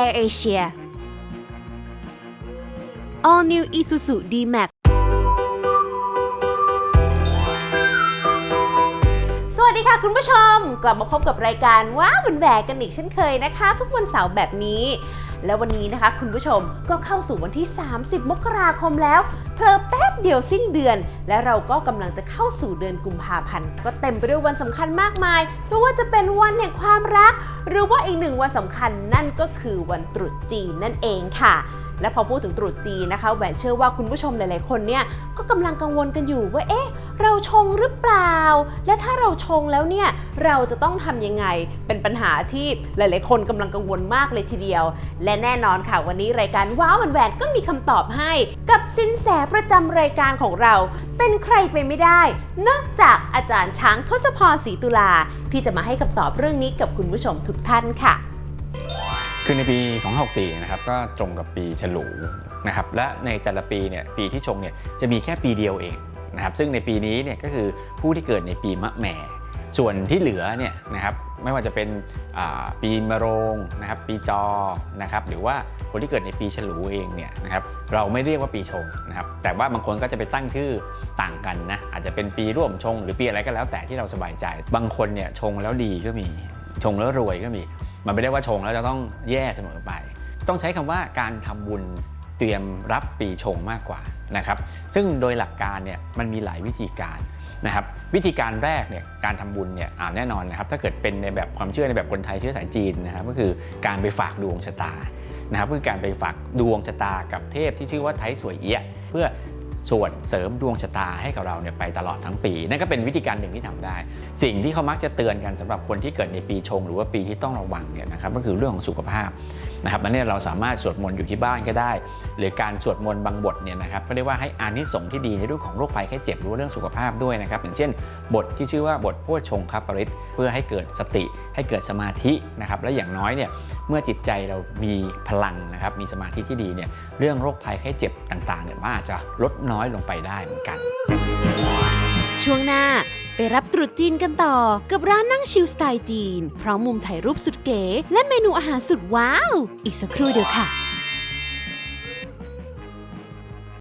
Air Asia All New Isuzu D-Max สวัสดีค่ะคุณผู้ชม กลับมาพบกับรายการว้าวันแหวกกันอีกเช่นเคยนะคะ ทุกวันเสาร์แบบนี้ แล้ววันนี้นะคะ คุณผู้ชมก็เข้าสู่วันที่ 30 มกราคมแล้วเพลอแป๊บเดียวสิ้นเดือน และเราก็กำลังจะเข้าสู่เดือนกุมภาพันธ์ ก็เต็มไปด้วยวันสำคัญมากมายไม่ว่าจะเป็นวันแห่งความรัก หรือว่าอีกหนึ่งวันสำคัญนั่นก็คือวันตรุษจีนนั่นเองค่ะและพอพูดถึงตรุษจีนนะคะแหวนเชื่อว่าคุณผู้ชมหลาย ๆ คนเนี่ยก็กำลังกังวลกันอยู่ว่าเอ๊ะ เราชงหรือเปล่า และถ้าเราชงแล้วเนี่ย เราจะต้องทำยังไง เป็นปัญหาที่หลาย ๆ คนกำลังกังวลมากเลยทีเดียว และแน่นอนค่ะวันนี้รายการว้าวันแหวนก็มีคำตอบให้ กับสินแสประจำรายการของเรา เป็นใครไปไม่ได้ นอกจากอาจารย์ช้างทศพรศรีตุลา ที่จะมาให้คำตอบเรื่องนี้กับคุณผู้ชมทุกท่านค่ะคือในปี 2564 นะครับ ก็ตรงกับปีฉลูนะครับ และในแต่ละปีเนี่ย ปีที่ชงเนี่ย จะมีแค่ปีเดียวเอง นะครับซึ่งในปีนี้เนี่ยก็คือผู้ที่เกิดในปีมะแม่ ส่วนที่เหลือเนี่ยนะครับไม่ว่าจะเป็นปีมะโรงนะครับปีจอนะครับหรือว่าคนที่เกิดในปีฉลูเองเนี่ยนะครับเราไม่เรียกว่าปีชงนะครับแต่ว่าบางคนก็จะไปตั้งชื่อต่างกันนะอาจจะเป็นปีร่วมชง หรือปีอะไรก็แล้วแต่ที่เราสบายใจ บางคนเนี่ยชงแล้วดีก็มีชงแล้วรวยก็มี มันไม่ได้ว่าชงแล้วจะต้องแย่เสมอไป ต้องใช้คำว่าการทำบุญ เตรียมรับปีชงมากกว่านะครับ ซึ่งโดยหลักการเนี่ยมันมีหลายวิธีการนะครับ วิธีการแรกเนี่ยการทำบุญเนี่ยอ่าแน่นอนนะครับ ถ้าเกิดเป็นในแบบความเชื่อในแบบคนไทยเชื้อสายจีนนะครับ ก็คือการไปฝากดวงชะตานะครับคือการไปฝากดวงชะตากับเทพที่ชื่อว่าไทยสวยเอี้ยะเพื่อ สวดเสริมดวงชะตาให้กับเราเนี่ยไปตลอดทั้งปี นั่นก็เป็นวิธีการหนึ่งที่ทำได้ สิ่งที่เขามักจะเตือนกันสำหรับคนที่เกิดในปีชง หรือว่าปีที่ต้องระวังเนี่ยนะครับก็คือเรื่องของสุขภาพนะครับอันนี้เราสามารถสวดมนต์อยู่ที่บ้านก็ได้ หรือการสวดมนต์บางบทเนี่ยนะครับก็เรียกว่าให้อานิสงส์ที่ดีในเรื่องของโรคภัยแค่เจ็บหรือว่าเรื่องสุขภาพด้วยนะครับอย่างเช่น บทที่ชื่อว่าบทโพชงคัปปริตเพื่อให้เกิดสติ ให้เกิดสมาธินะครับและอย่างน้อยเนี่ยเมื่อจิตใจเรามีพลังนะครับมีสมาธิที่ดีเนี่ยเรื่องโรคภัยแค่เจ็บต่างๆเนี่ยมันอาจจะลดน้อยลงไปได้เหมือนกัน ช่วงหน้าไปรับตรุษจีนกันต่อ กับร้านนั่งชิลสไตล์จีน พร้อมมุมถ่ายรูปสุดเก๋ และเมนูอาหารสุดว้าว อีกสักครู่เดียวค่ะ